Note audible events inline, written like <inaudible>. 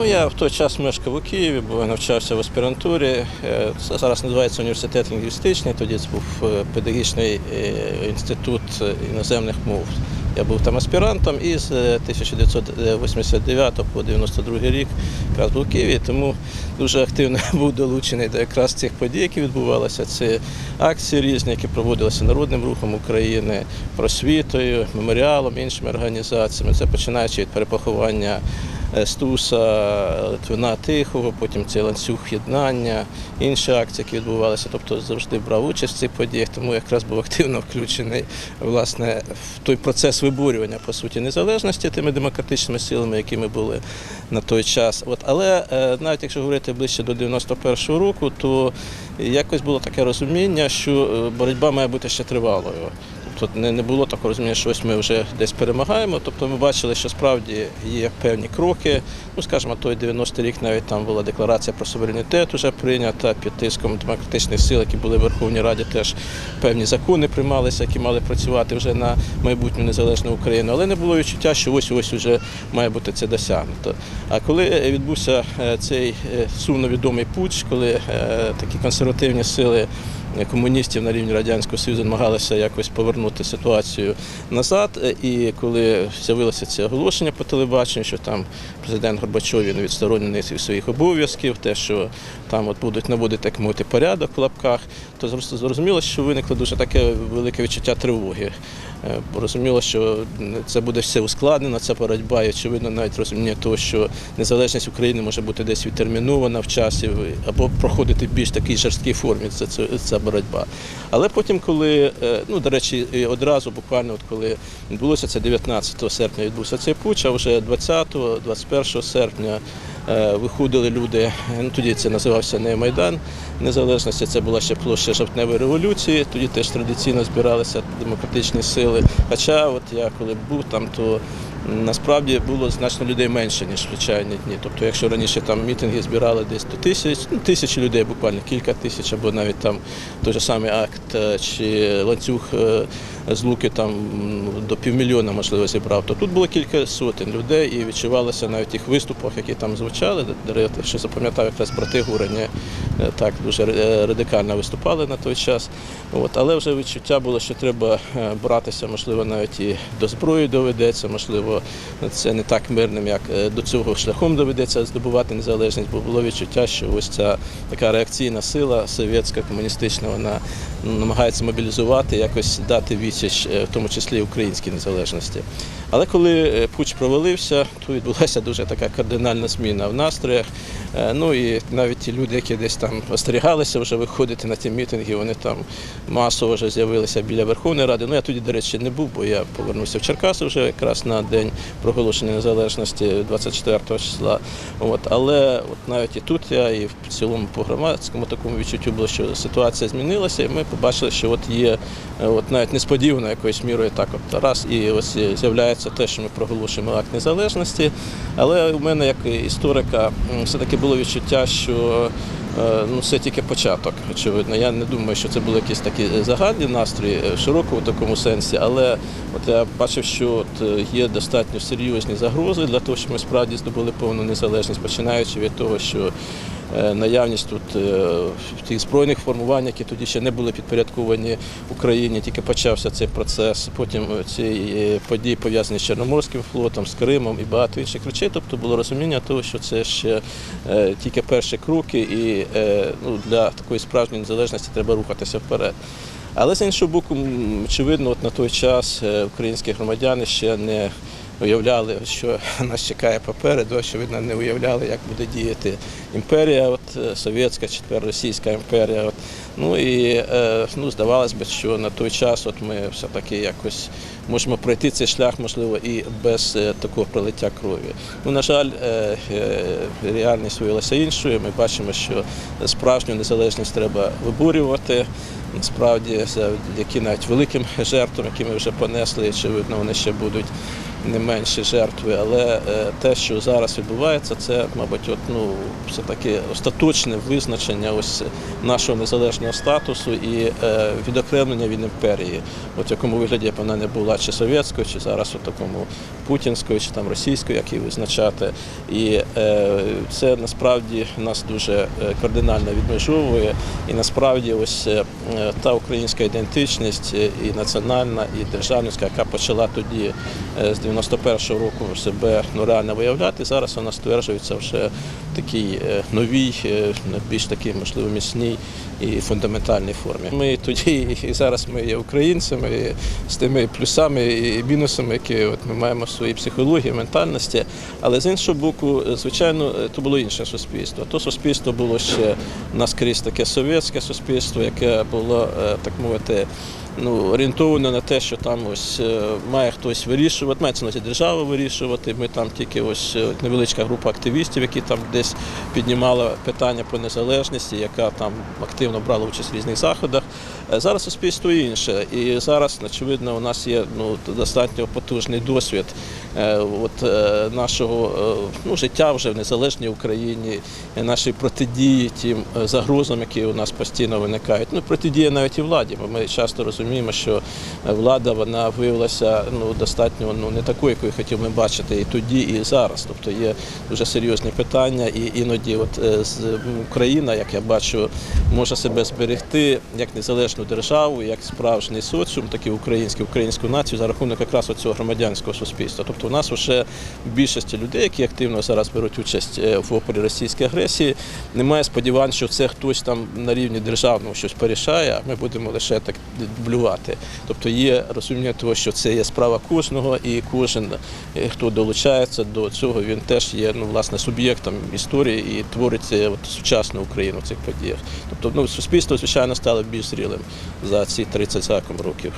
Ну, Я в той час мешкав у Києві, бо навчався в аспірантурі. Е, Це зараз називається університет лінгвістичний, тоді це був е, педагогічний е, інститут іноземних мов. Я був там аспірантом і з е, 1989 по 92 рік якраз був у Києві, тому дуже активно <laughs> був долучений до якраз цих подій, які відбувалися. Це акції різні, які проводилися Народним рухом України, просвітою, меморіалом, іншими організаціями. Це починаючи від перепоховання е, Стуса, Литвина Тихого, потім цей ланцюг єднання, інші акції, які відбувалися. Тобто завжди брав участь в цих подіях, тому якраз був активно включений власне в той процес виборювання по суті незалежності тими демократичними силами, які ми були на той час. От але е, навіть якщо говорити ближче до 91-го року, то якось було таке розуміння, що е, боротьба має бути ще тривалою. Тобто не, не було такого розуміння, що ось ми вже десь перемагаємо. Тобто ми бачили, що справді є певні кроки. Ну, скажімо, той 90-й рік навіть там була декларація про суверенітет вже прийнята під тиском демократичних сил, які були в Верховній Раді, теж певні закони приймалися, які мали працювати вже на майбутню незалежну Україну. Але не було відчуття, що ось ось вже має бути це досягнуто. А коли відбувся е, цей е, сумно відомий путч, коли е, такі консервативні сили комуністів на рівні Радянського Союзу намагалися якось повернути ситуацію назад. І коли з'явилося це оголошення по телебаченню, що там президент Горбачов він відсторонений від своїх обов'язків, те, що там от будуть наводити як мовити порядок в лапках, то зрозуміло, що виникло дуже таке велике відчуття тривоги. Е, розуміло, що це буде все ускладнено, ця боротьба, і очевидно, навіть розуміння того, що незалежність України може бути десь відтермінована в часі або проходити більш такій жорсткій формі ця, ця боротьба. Але потім, коли, е, ну до речі, одразу, буквально, от коли відбулося це 19 серпня, відбувся цей путь, а вже 20-21 серпня е, виходили люди. Ну тоді це називався не Майдан Незалежності, це була ще площа жовтневої революції. Тоді теж традиційно збиралися демократичні сили. Хоча, от я коли був там, то насправді було значно людей менше, ніж звичайні дні. Тобто, якщо раніше там мітинги збирали десь до тисяч, ну, тисячі людей, буквально кілька тисяч, або навіть там той же самий акт е, чи ланцюг е, з луки там до півмільйона, можливо, зібрав, то тут було кілька сотень людей і відчувалося навіть в тих виступах, які там звучали. Що запам'ятав якраз брати Гурені так дуже е, радикально виступали на той час. От, але вже відчуття було, що треба е, братися, можливо, навіть і до зброї доведеться, можливо, це не так мирним, як е, до цього шляхом доведеться здобувати незалежність, бо було відчуття, що ось ця така реакційна сила совєтська, комуністична, вона намагається мобілізувати, якось дати відсіч, е, в тому числі українській незалежності. Але коли е, путч провалився, то відбулася дуже така кардинальна зміна в настроях. Е, Ну і навіть ті люди, які десь там остерігалися вже виходити на ті мітинги, вони там масово вже з'явилися біля Верховної Ради. Ну я тоді, до речі, не був, бо я повернувся в Черкаси вже якраз на день проголошення незалежності 24 числа. От, але от навіть і тут я, і в цілому по громадському такому відчуттю було, що ситуація змінилася, і ми побачили, що от є от навіть несподівано якоюсь мірою так от раз, і ось з'являється те, що ми проголошуємо акт незалежності. Але у мене як історика все-таки було відчуття, що е, ну, це тільки початок, очевидно. Я не думаю, що це були якісь такі загальні настрої в широкому такому сенсі, але от я бачив, що от е, є достатньо серйозні загрози для того, щоб ми справді здобули повну незалежність, починаючи від того, що наявність тут е, тих збройних формувань, які тоді ще не були підпорядковані Україні, тільки почався цей процес. Потім е, ці е, події пов'язані з Чорноморським флотом, з Кримом і багато інших речей. Тобто було розуміння того, що це ще е, тільки перші кроки, і е, ну, для такої справжньої незалежності треба рухатися вперед. Але з іншого боку, очевидно, от на той час е, українські громадяни ще не уявляли, що нас чекає попереду, очевидно, не уявляли, як буде діяти імперія, от е, совєтська тепер російська імперія. От. Ну і е, ну, здавалось би, що на той час от ми все-таки якось можемо пройти цей шлях, можливо, і без е, такого пролиття крові. Ну, на жаль, реальність виявилася іншою. Ми бачимо, що справжню незалежність треба виборювати. Насправді, завдяки навіть великим жертвам, які ми вже понесли, очевидно, вони ще будуть не менші жертви. Але е, те, що зараз відбувається, це, мабуть, от, ну, все таки остаточне визначення ось нашого незалежного статусу і е, відокремлення від імперії, от в якому вигляді вона не була чи совєтською, чи зараз у такому путінською, чи там російською, як її визначати. І е, це насправді нас дуже кардинально відмежовує. І насправді ось та українська ідентичність і національна, і державницька, яка почала тоді з 91-го року себе ну, реально виявляти, зараз вона стверджується вже в такій е, новій, е, більш такій, можливо, міцній і фундаментальній формі. Ми тоді і зараз ми є українцями і з тими плюсами і мінусами, які от ми маємо в своїй психології, ментальності. Але з іншого боку, звичайно, то було інше суспільство. То суспільство було ще наскрізь таке совєтське суспільство, яке було, е, так мовити, ну, орієнтоване на те, що там ось е, має хтось вирішувати, на увазі держава вирішувати. Ми там тільки ось е, невеличка група активістів, які там десь піднімала питання про незалежність, яка там активно брала участь в різних заходах. Е, Зараз суспільство інше, і зараз, очевидно, у нас є ну достатньо потужний досвід от, нашого ну, життя вже в незалежній Україні, нашої протидії тим загрозам, які у нас постійно виникають. Ну, протидія навіть і владі, бо ми часто розуміємо, що е, влада вона виявилася ну, достатньо ну, не такою, якою хотів ми бачити і тоді, і зараз. Тобто є дуже серйозні питання, і іноді от, е, Україна, як я бачу, може себе зберегти як незалежну державу, як справжній соціум, так і український, українську націю за рахунок якраз цього громадянського суспільства. Тобто у нас вже в більшості людей, які активно зараз беруть участь е, в опорі російської агресії, немає сподівань, що це хтось там на рівні державного щось порішає, а ми будемо лише так блювати. Тобто є розуміння того, що це є справа кожного, і кожен, е, хто долучається до цього, він теж є ну, власне суб'єктом історії і творить от, сучасну Україну в цих подіях. Тобто ну, суспільство, звичайно, стало більш зрілим за ці 30 років.